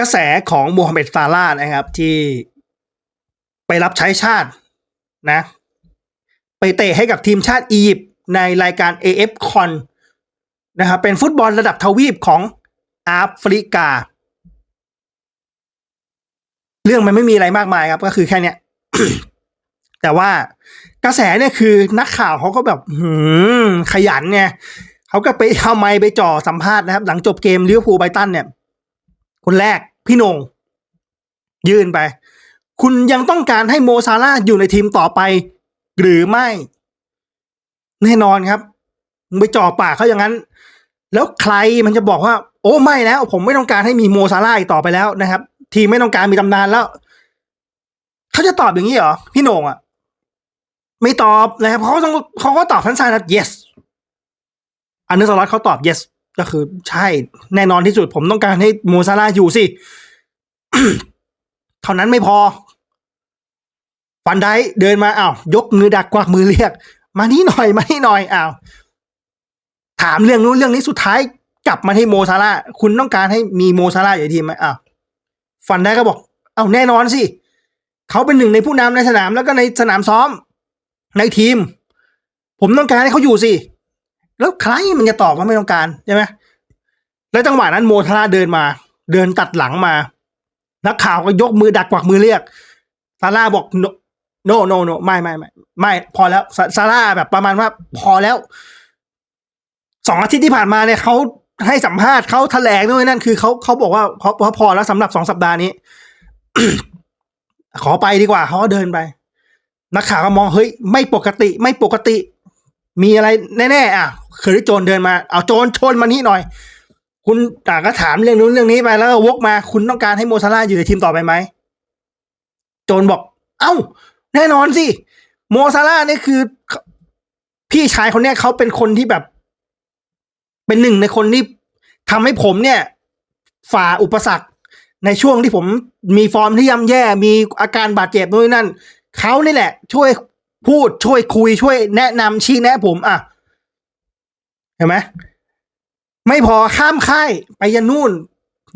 กระแสของโมฮัมเหม็ดซาลาห์นะครับ ที่ไปรับใช้ชาตินะ ไปเตะให้กับทีมชาติอียิปต์ในรายการ AF Con นะครับเป็นฟุตบอลระดับทวีปของแอฟริกา เรื่องมันไม่มีอะไรมากมายครับ ก็คือแค่เนี้ยแต่ว่ากระแสเนี่ยคือนักข่าวเขาก็แบบหืมขยันไงเขาก็ไปเอาไมค์ไปจ่อสัมภาษณ์นะครับ หลังจบเกมลิเวอร์พูลไบรตันเนี่ย คนแรก พี่นง ยื่นไป คุณยังต้องการให้โมซาร่าอยู่ในทีมต่อไป หรือไม่ แน่นอนครับไปจ่อปากเขาอย่างนั้น แล้วใครมันจะบอกว่า โอ้ไม่แล้ว ผมไม่ต้องการให้มีโมซาร่าอีกต่อไปแล้วนะครับ ทีมไม่ต้องการมีตำนานแล้วเขาจะตอบอย่างนี้เหรอพี่โหน่งอะไม่ตอบนะครับเขาต้องเขาก็ตอบสั้นๆนะ yes อันนึสล็อตเขาตอบ yes ก็คือใช่แน่นอนที่สุด ผมต้องการให้โมซาร่าอยู่สิ เท่านั้นไม่พอ ฟันได้เดินมาอ้าวยกมือดักกวักมือเรียก มานี่หน่อย มานี่หน่อยอ้าวถามเรื่องนู้นเรื่องนี้สุดท้ายกลับมาที่โมซาร่าคุณต้องการให้มีโมซาร่าอยู่ในทีมไหมอ้าวฟันได้ก็บอก เอ้าแน่นอนสิเขาเป็นหนึ่งในผู้นำในสนามแล้วก็ในสนามซ้อม ในทีม ผมต้องการให้เขาอยู่สิ แล้วใครมันจะตอบว่าไม่ต้องการใช่ไหมแล้วจังหวะนั้นโมซาราเดินมา เดินตัดหลังมา นักข่าวก็ยกมือดักกวักมือเรียกซาร่าบอก no no no ไม่ไม่ไม่ไม่พอแล้วซาร่าแบบประมาณว่าพอแล้วสองอาทิตย์ที่ผ่านมาเนี่ยเขาให้สัมภาษณ์เขาแถลงด้วยนั่นคือเขาเขาบอกว่าเขาพอแล้วสำหรับสองสัปดาห์นี้ ขอไปดีกว่าเขาเดินไป นักข่าวก็มองเฮ้ย ไม่ปกติไม่ปกติ มีอะไรแน่ๆอะเคยได้โจรเดินมา เอาโจรชนมานี่หน่อย คุณต่างก็ถามเรื่องนู้นเรื่องนี้ไปแล้วก็วกมา คุณต้องการให้โมซาร่าอยู่ในทีมต่อไปไหมโจรบอก เอ้า แน่นอนสิโมซาร่านี่คือ พี่ชายคนเนี้ยเขาเป็นคนที่แบบ เป็นหนึ่งในคนที่ทำให้ผมเนี่ย ฝ่าอุปสรรคในช่วงที่ผมมีฟอร์มที่ย่ำแย่ มีอาการบาดเจ็บนู่นนนั่นเขานี่แหละ ช่วย พูดช่วยคุยช่วยแนะนำชี้แนะผมอะเห็นไหมไม่พอข้ามค่ายไปยันนู่น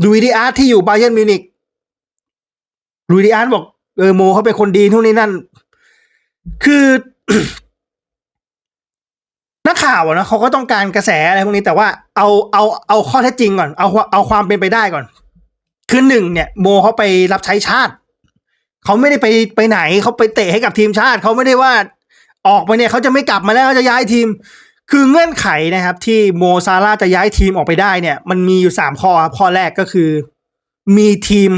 ลุยดีอาร์ตที่อยู่บาเยิร์นมิวนิกลุยดีอาร์ตบอกเออโมเขาเป็นคนดีทุกนี้นั่น คือนักข่าวนะเขาก็ต้องการกระแสอะไรพวกนี้แต่ว่าเอาเอาเอาข้อเท็จจริงก่อน เอาเอาความเป็นไปได้ก่อน คือหนึ่งเนี่ย โมเขาไปรับใช้ชาติ เขาไม่ได้ไปไปไหนเขาไปเตะให้กับทีมชาติเขาไม่ได้ว่าออกไปเนี่ยเขาจะไม่กลับมาแล้วเขาจะย้ายทีม คือเงื่อนไขนะครับที่โมซาร่าจะย้ายทีมออกไปได้เนี่ย มันมีอยู่สามข้อครับข้อแรกก็คือ มีทีม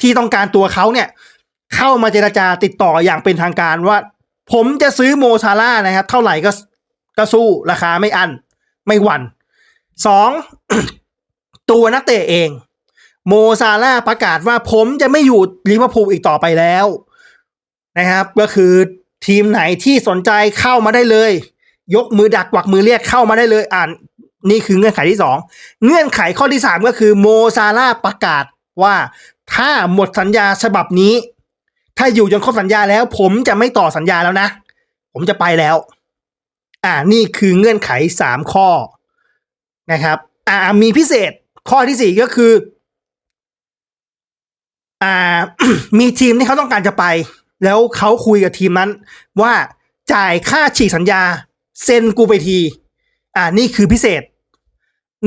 ที่ต้องการตัวเขาเนี่ย เข้ามาเจรจาติดต่ออย่างเป็นทางการว่า ผมจะซื้อโมซาร่านะครับ เท่าไหร่ก็ก็สู้ราคาไม่อัน ไม่หวั่นสองตัวนักเตะเอง โมซาร่าประกาศว่าผมจะไม่อยู่ลิเวอร์พูลอีกต่อไปแล้วนะครับ ก็คือทีมไหนที่สนใจเข้ามาได้เลย ยกมือดักกวักมือเรียกเข้ามาได้เลยอ่านนี่คือเงื่อนไขที่สองเงื่อนไขข้อที่สามก็คือโมซาร่าประกาศว่าถ้าหมดสัญญาฉบับนี้ ถ้าอยู่จนครบสัญญาแล้ว ผมจะไม่ต่อสัญญาแล้วนะ ผมจะไปแล้ว อ่านี่คือเงื่อนไขสามข้อนะครับ อ่ามีพิเศษข้อที่สี่ก็คือ อ่า มีทีมที่เขาต้องการจะไป แล้วเขาคุยกับทีมนั้น ว่าจ่ายค่าฉีกสัญญา เซ็นกูไปที อ่า นี่คือพิเศษ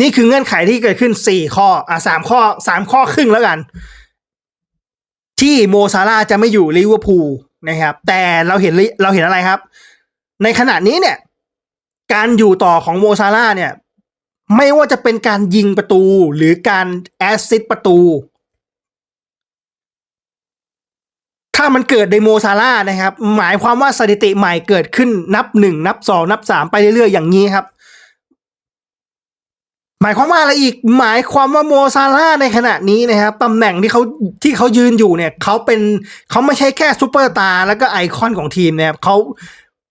นี่คือเงื่อนไขที่เกิดขึ้นสี่ข้อ อ่าสามข้อสามข้อครึ่งแล้วกัน ที่โมซาร่าจะไม่อยู่ลิเวอร์พูลนะครับ แต่เราเห็นเราเห็นอะไรครับ ในขณะนี้เนี่ย การอยู่ต่อของโมซาร่าเนี่ย ไม่ว่าจะเป็นการยิงประตูหรือการแอสซิสประตู ถ้ามันเกิดในโมซาร่านะครับ หมายความว่าสถิติใหม่เกิดขึ้นนับหนึ่งนับสองนับสามไปเรื่อยๆอย่างนี้ครับ หมายความว่าอะไรอีกหมายความว่าโมซาร่าในขณะนี้นะครับตำแหน่งที่เขาที่เขายืนอยู่เนี่ยเขาเป็นเขาไม่ใช่แค่ซูเปอร์ตาร์แล้วก็ไอคอนของทีมนะครับเขา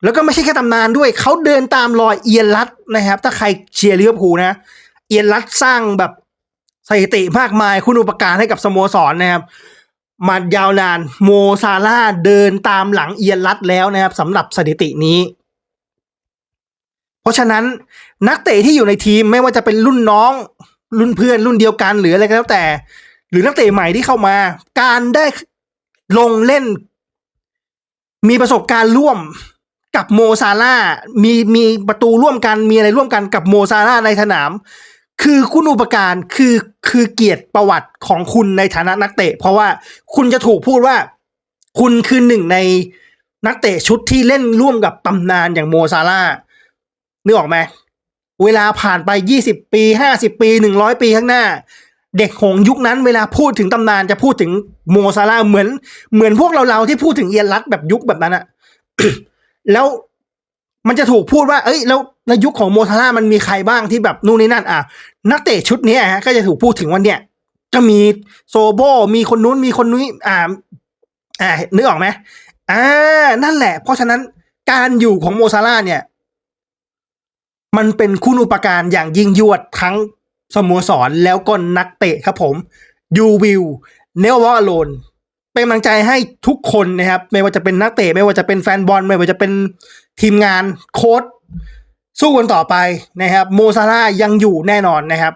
แล้วก็ไม่ใช่แค่ตำนานด้วย เขาเดินตามรอยเอียนรัตนะครับ ถ้าใครเชียร์ลิเวอร์พูลนะ เอียนรัตสร้างแบบสถิติมากมายคุณอุปการให้กับสโมสรนะครับ มายาวนานโมซาร่าเดินตามหลังเอียนรัตแล้วนะครับสำหรับสถิตินี้ เพราะฉะนั้นนักเตะที่อยู่ในทีมไม่ว่าจะเป็นรุ่นน้องรุ่นเพื่อนรุ่นเดียวกันหรืออะไรก็แล้วแต่ หรือนักเตะใหม่ที่เข้ามา การได้ลงเล่น มีประสบการณ์ร่วมกับโมซาร่ามีมีประตูร่วมกันมีอะไรร่วมกันกับโมซาร่าในสนาม คือคุณอุปการคือคือเกียรติประวัติของคุณในฐานะนักเตะ เพราะว่าคุณจะถูกพูดว่า คุณคือหนึ่งในนักเตะชุดที่เล่นร่วมกับตำนานอย่างโมซาร่านึกออกไหมเวลาผ่านไปยี่สิบปีห้าสิบปีหนึ่งร้อยปีข้างหน้า เด็กหงยุคนั้นเวลาพูดถึงตำนานจะพูดถึงโมซาร่าเหมือน เหมือนพวกเราเราที่พูดถึงเอียนรัดแบบยุคแบบนั้นอะแล้ว มันจะถูกพูดว่า เอ้ย แล้วแล้วยุคของโมซาร่ามันมีใครบ้างที่แบบนู่นนี่นั่น อะ นักเตะชุดนี้ฮะก็จะถูกพูดถึงวันเนี้ยจะมีโซโบมีคนนู้นมีคนนี้อ่า อ่านึกออกไหมอ่า นั่นแหละ เพราะฉะนั้นการอยู่ของโมซาร่าเนี่ย มันเป็นคุณอุปการอย่างยิ่งยวดทั้งสโมสรแล้วก็นักเตะครับผมยูวิวเนวอโลน เป็นกำลังใจให้ทุกคนนะครับ ไม่ว่าจะเป็นนักเตะไม่ว่าจะเป็นแฟนบอลไม่ว่าจะเป็นทีมงานโค้ชสู้กันต่อไปนะครับ โมซาร่ายังอยู่แน่นอนนะครับ